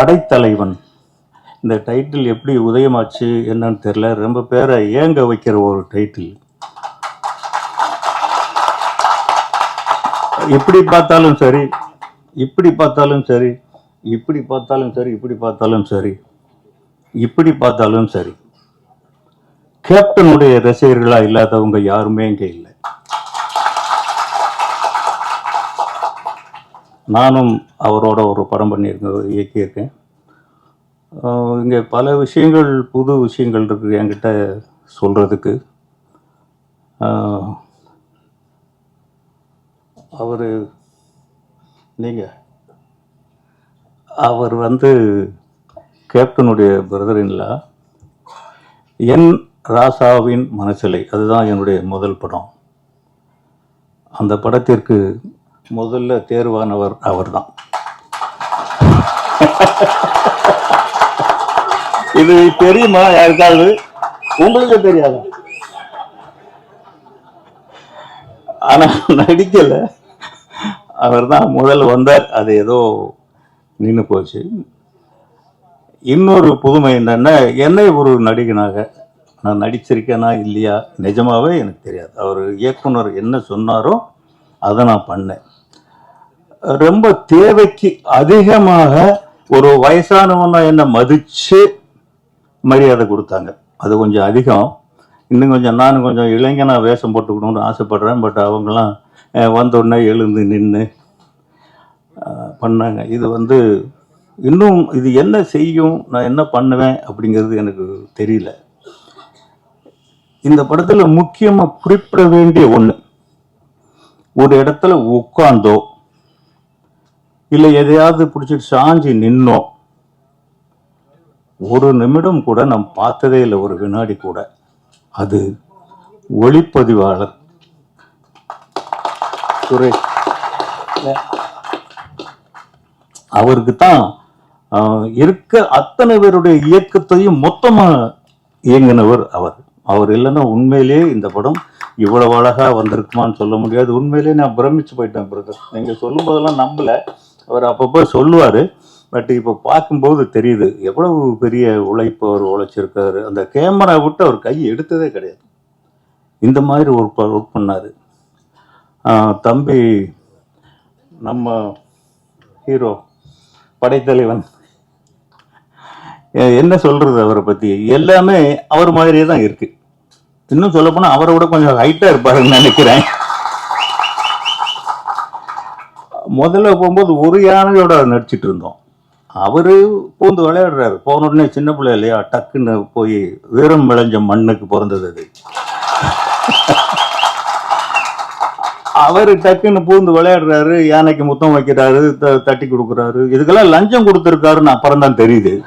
படைத்தலைவன். இந்த டைட்டில் எப்படி உதயமாச்சு என்னன்னு தெரியல. ரொம்ப பேரை ஏங்க வைக்கிற ஒரு டைட்டில் எப்படி பார்த்தாலும் சரி இப்படி பார்த்தாலும் சரி இப்படி பார்த்தாலும் சரி இப்படி பார்த்தாலும் சரி இப்படி பார்த்தாலும் சரி. கேப்டனுடைய ரசிகர்களா இல்லாதவங்க யாருமே இங்க இல்லை. நானும் அவரோட ஒரு படம் பண்ணியிருக்கேன் இயக்கியிருக்கேன். இங்கே பல விஷயங்கள் புது விஷயங்கள் இருக்குது என்கிட்ட சொல்கிறதுக்கு அவர் நீங்கள் அவர் வந்து கேப்டனுடைய பிரதர் இல்லா என் ராசாவின் மனசிலை. அதுதான் என்னுடைய முதல் படம். அந்த படத்திற்கு முதல்ல தேர்வானவர் அவர்தான். இது தெரியுமா யாருக்காவது? உங்களுக்கு தெரியாதா? ஆனா நடிக்கல. அவர்தான் முதல் வந்தார். அது ஏதோ நின்று போச்சு. இன்னொரு புதுமை என்னன்னா என்னை ஒரு நடிகனாக நான் நடிச்சிருக்கேனா இல்லையா? நிஜமாவே எனக்கு தெரியாது. அவர் இயக்குனர் என்ன சொன்னாரோ அதை நான் பண்ணேன். ரொம்ப தேவைக்கு அதிகமாக ஒரு வயசானவனா என்ன மதிச்சு மரியாதை கொடுத்தாங்க. அது கொஞ்சம் அதிகம். இன்னும் கொஞ்சம் நானும் கொஞ்சம் இளைஞனாக வேஷம் போட்டுக்கணும்னு ஆசைப்படுறேன். பட் அவங்களாம் வந்தோடனே எழுந்து நின்று பண்ணாங்க. இது வந்து இன்னும் இது என்ன செய்யும் நான் என்ன பண்ணுவேன் அப்படிங்கிறது எனக்கு தெரியல. இந்த படத்தில் முக்கியமாக குறிப்பிட வேண்டிய ஒன்று ஒரு இடத்துல உட்காந்தோ இல்லை எதையாவது பிடிச்சிட்டு சாஞ்சி நின்னோம். ஒரு நிமிடம் கூட நாம் பார்த்ததே இல்லை ஒரு வினாடி கூட. அது ஒளிப்பதிவாளர் சுரேஷ். அவருக்கு தான் இருக்க அத்தனை பேருடைய இயக்கத்தையும் மொத்தமாக இயங்கினவர் அவர். அவர் இல்லைன்னா உண்மையிலேயே இந்த படம் இவ்வளவு அழகா வந்திருக்குமான்னு சொல்ல முடியாது. உண்மையிலேயே நான் பிரமிச்சு போயிட்டேன் பிரதர் நீங்கள் சொல்லும் போதெல்லாம் நம்பல. அவர் அப்பப்போ சொல்லுவார் பட் இப்போ பார்க்கும்போது தெரியுது எவ்வளவு பெரிய உழைப்பு அவர் உழைச்சிருக்காரு. அந்த கேமரா விட்டு அவர் கை எடுத்ததே கிடையாது. இந்த மாதிரி ஒர்க் ஒர்க் பண்ணாரு. தம்பி நம்ம ஹீரோ படைத்தலைவன். என்ன சொல்கிறது அவரை பற்றி எல்லாமே அவர் மாதிரியே தான் இருக்குது இன்னும் சொல்லப்போனால் அவரை விட கொஞ்சம் ஹைட்டாக இருப்பாருன்னு நினைக்கிறேன். முதல்ல போகும்போது ஒரு யானையோட நடிச்சிட்டு இருந்தோம். அவரு பூந்து விளையாடுறாரு. போன உடனே சின்ன பிள்ளை இல்லையா? டக்குன்னு போய் வீரம் விளைஞ்ச மண்ணுக்கு பிறந்தது அது. அவர் டக்குன்னு பூந்து விளையாடுறாரு. யானைக்கு முத்தம் வைக்கிறாரு. த- தட்டி கொடுக்குறாரு. இதுக்கெல்லாம் லஞ்சம் கொடுத்துருக்காருன்னு அப்புறம் தான் தெரியுது.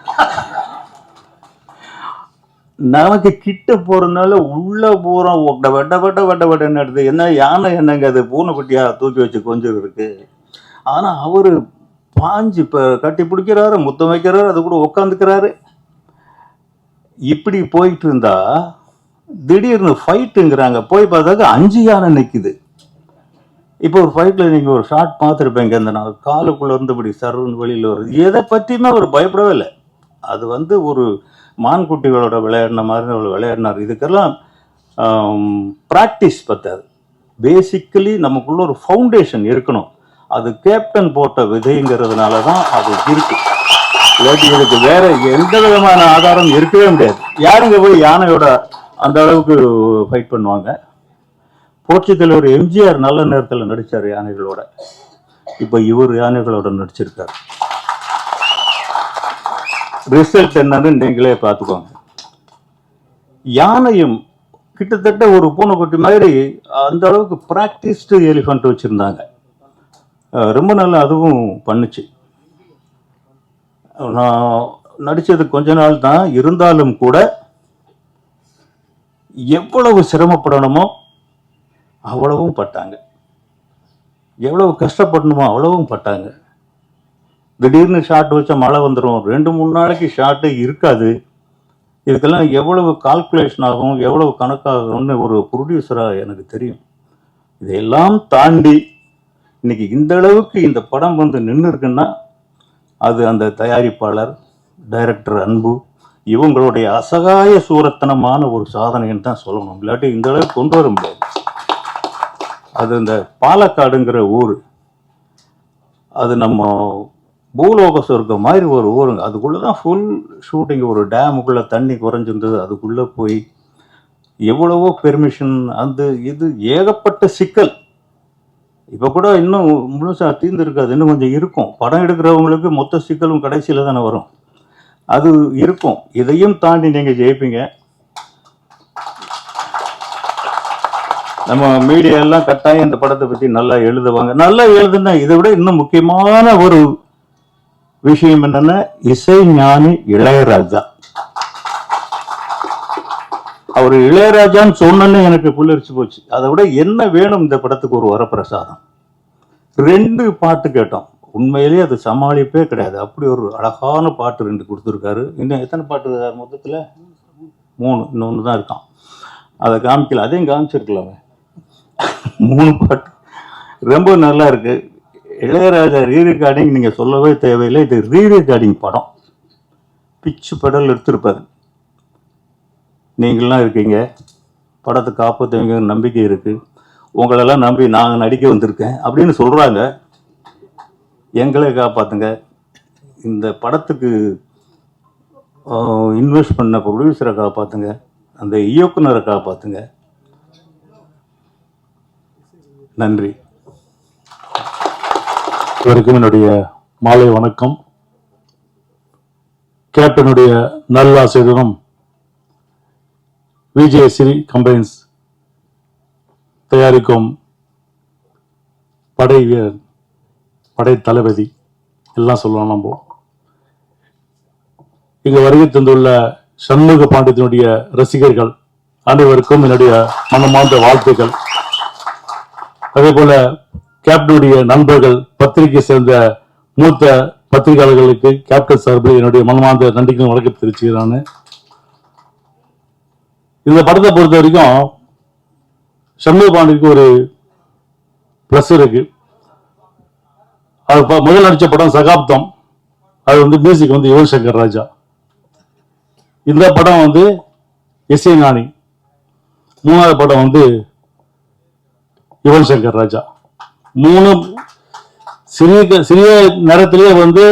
நமக்கு கிட்ட போறதுனால உள்ள பூரா ஒட்ட வெட்ட வெட்ட வெட்ட வெட்டன்னு எடுத்து என்ன யானை என்னங்க அது? பூனைக்குட்டியா தூக்கி வச்சு கொஞ்சம் இருக்கு. ஆனால் அவர் பாஞ்சு இப்போ கட்டி பிடிக்கிறாரு முத்தம் வைக்கிறாரு அது கூட உட்காந்துக்கிறாரு இப்படி போயிட்டு இருந்தா திடீர்னு ஃபைட்டுங்கிறாங்க போய் பார்த்தாக்க அஞ்சு யானை நிற்குது இப்போ ஒரு ஃபைட்டில் நீங்கள் ஒரு ஷாட் பார்த்துருப்பீங்க. இந்த நான் காலுக்குள்ள இருந்தபடி சர்வன் வெளியில் வருது எதை பற்றியுமே அவர் பயப்படவே இல்லை. அது வந்து ஒரு மான்குட்டிகளோட விளையாடின மாதிரி அவர் விளையாடினார். இதுக்கெல்லாம் ப்ராக்டிஸ் பத்தாது. பேசிக்கலி நமக்குள்ள ஒரு ஃபவுண்டேஷன் இருக்கணும். அது கேப்டன் போட்ட விதைங்கிறதுனால தான் அது இருக்கு. இல்லாட்டி வேற எந்த விதமான ஆதாரம் இருக்கவே முடியாது. யாருங்க போய் யானையோட அந்த அளவுக்கு ஃபைட் பண்ணுவாங்க? போர்ச்சுகல் ஒரு எம்ஜிஆர் நல்ல நேரத்தில் நடித்தார் யானைகளோட. இப்போ இவர் யானைகளோட நடிச்சிருக்கார். ரிசல்ட் என்னன்னு நீங்களே பார்த்துக்கோங்க. யானையும் கிட்டத்தட்ட ஒரு பூனைக்குட்டி மாதிரி அந்த அளவுக்கு ப்ராக்டிஸ்டு எலிஃபண்ட் வச்சுருந்தாங்க. ரொம்ப நல்லா அதுவும் பண்ணுச்சு. நான் நடித்தது கொஞ்ச நாள் தான். இருந்தாலும் கூட எவ்வளவு சிரமப்படணுமோ அவ்வளவும் பட்டாங்க. எவ்வளவு கஷ்டப்படணுமோ அவ்வளவும் பட்டாங்க. திடீர்னு ஷாட் வச்சா மழை வந்துடும் ரெண்டு மூணு நாளைக்கு ஷாட்டு இருக்காது. இதுக்கெல்லாம் எவ்வளவு கால்குலேஷன் ஆகும் எவ்வளவு கணக்காகும்னு ஒரு ப்ரொடியூசராக எனக்கு தெரியும். இதையெல்லாம் தாண்டி இன்னைக்கு இந்த அளவுக்கு இந்த படம் வந்து நின்று இருக்குன்னா அது அந்த தயாரிப்பாளர் டைரக்டர் அன்பு இவங்களுடைய அசகாய சூரத்தனமான ஒரு சாதனைன்னு தான் சொல்லணும். இல்லாட்டி இந்த அளவுக்கு கொண்டு வர முடியாது. அது இந்த பாலக்காடுங்கிற ஊர் அது நம்ம பூலோக சொர்க்கம் மாதிரி ஒரு ஊருங்க அதுக்குள்ளே தான் ஃபுல் ஷூட்டிங் ஒரு டேமுக்குள்ளே தண்ணி குறைஞ்சிருந்தது. அதுக்குள்ளே போய் எவ்வளவோ பெர்மிஷன் அந்த இது ஏகப்பட்ட சிக்கல். இப்போ கூட இன்னும் முழுசாக தீர்ந்து இருக்காது இன்னும் கொஞ்சம் இருக்கும். படம் எடுக்கிறவங்களுக்கு மொத்த சிக்கலும் கடைசியில் தானே வரும். அது இருக்கும். இதையும் தாண்டி நீங்கள் ஜெயிப்பீங்க. நம்ம மீடியா எல்லாம் கட்டாயம் இந்த படத்தை பற்றி நல்லா எழுதுவாங்க. நல்லா எழுதுனா இதை விட இன்னும் முக்கியமான ஒரு விஷயம் என்னன்னா இசை ஞானி இளையராஜா. அவர் இளையராஜான்னு சொன்னோன்னே எனக்கு புல்லரிச்சு போச்சு. அதை விட என்ன வேணும் இந்த படத்துக்கு ஒரு வரப்பிரசாதம்? ரெண்டு பாட்டு கேட்டோம். உண்மையிலேயே அது சமாளிப்பே கிடையாது. அப்படி ஒரு அழகான பாட்டு ரெண்டு கொடுத்துருக்காரு. இன்னும் எத்தனை பாட்டு மொத்தத்தில்? மூணு. இன்னொன்று தான் இருக்கான். அதை காமிக்கல. அதையும் காமிச்சிருக்கலாமே. மூணு பாட்டு. ரொம்ப நல்லா இருக்கு. இளையராஜா ரீ ரெக்கார்டிங் நீங்கள் சொல்லவே தேவையில்லை. இது ரீ ரெக்கார்டிங் படம். பிச்சு படல் எடுத்திருப்பாரு. நீங்களாம் இருக்கீங்க. படத்தை காப்பாற்றுவீங்க நம்பிக்கை இருக்குது உங்களெல்லாம் நம்பி நாங்கள் நடிக்க வந்திருக்கேன் அப்படின்னு சொல்கிறாங்க எங்களை காப்பாற்றுங்க இந்த படத்துக்கு இன்வெஸ்ட் பண்ண ப்ரொடியூசரை காப்பாற்றுங்க அந்த இயக்குனரை காப்பாற்றுங்க நன்றி. இவருக்கும் என்னுடைய மாலை வணக்கம். கேப்டனுடைய நல்லாசிரியரும் விஜயஸ்ரீ கம்பைன்ஸ் தயாரிக்கும் படை வீரர் படை தளபதி. எல்லாம் சொல்லலாம் நம்ம இங்கு வருகை தந்துள்ள சண்முக பாண்டியத்தினுடைய ரசிகர்கள் அனைவருக்கும் என்னுடைய மனமார்ந்த வாழ்த்துக்கள். அதே போல கேப்டனுடைய நண்பர்கள் பத்திரிகை சேர்ந்த மூத்த பத்திரிகையாளர்களுக்கு கேப்டன் சார்பில் என்னுடைய மனமார்ந்த நன்றிகளும் வணக்கம் தெரிவிச்சுக்கிறான்னு இந்த படத்தை பொறுத்த வரைக்கும் சண்முக பாண்டிக்கு ஒரு ப்ளஸ் இருக்கு. அது முதல் நடிச்ச படம் சகாப்தம். அது வந்து மியூசிக் வந்து யுவன் சங்கர் ராஜா. இந்த படம் வந்து இசை ஞானி. மூணாவது படம் வந்து யுவன் சங்கர் ராஜா. மூணு சிறிய சிறிய நேரத்திலேயே வந்து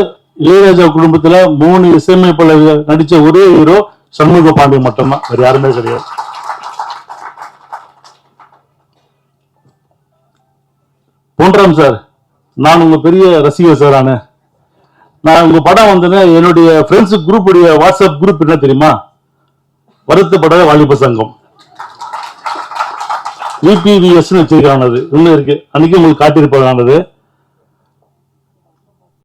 இளையராஜா குடும்பத்துல மூணு இசையமைப்பாளர் நடிச்ச ஒரே ஹீரோ சண்முக பாண்டியன் மட்டும்தான் வேறு யாருமே கிடையாது. பொன்ராம் சார் நான் உங்க பெரிய ரசிகர் சார் நானு நான் உங்க படம் வந்தேன்னா என்னுடைய ஃப்ரெண்ட்ஸ் குரூப்புடைய வாட்ஸ்அப் குரூப் என்ன தெரியுமா? வருத்தப்படாத வாலிப சங்கம். விபிவிஎஸ் வச்சிருக்கானது இன்னும் இருக்கு. அன்னைக்கு உங்களுக்கு காட்டியிருப்பதானது